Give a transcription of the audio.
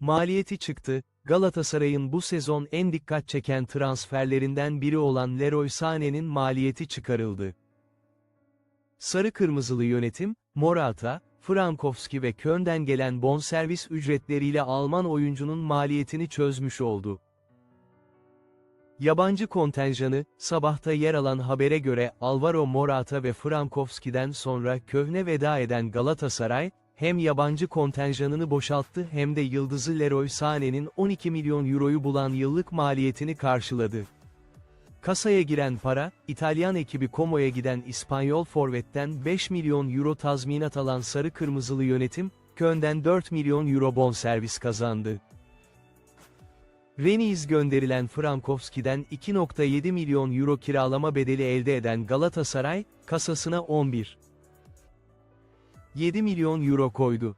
Maliyeti çıktı, Galatasaray'ın bu sezon en dikkat çeken transferlerinden biri olan Leroy Sané'nin maliyeti çıkarıldı. Sarı Kırmızılı yönetim, Morata, Frankowski ve Köln'den gelen bonservis ücretleriyle Alman oyuncunun maliyetini çözmüş oldu. Yabancı kontenjanı, sabahta yer alan habere göre Alvaro Morata ve Frankowski'den sonra Köhne veda eden Galatasaray, hem yabancı kontenjanını boşalttı hem de yıldızı Leroy Sané'nin 12 milyon euroyu bulan yıllık maliyetini karşıladı. Kasaya giren para, İtalyan ekibi Como'ya giden İspanyol forvetten 5 milyon euro tazminat alan sarı kırmızılı yönetim, Köln'den 4 milyon euro bonservis kazandı. Reniz gönderilen Frankowski'den 2.7 milyon euro kiralama bedeli elde eden Galatasaray, kasasına 11. 7 milyon euro koydu.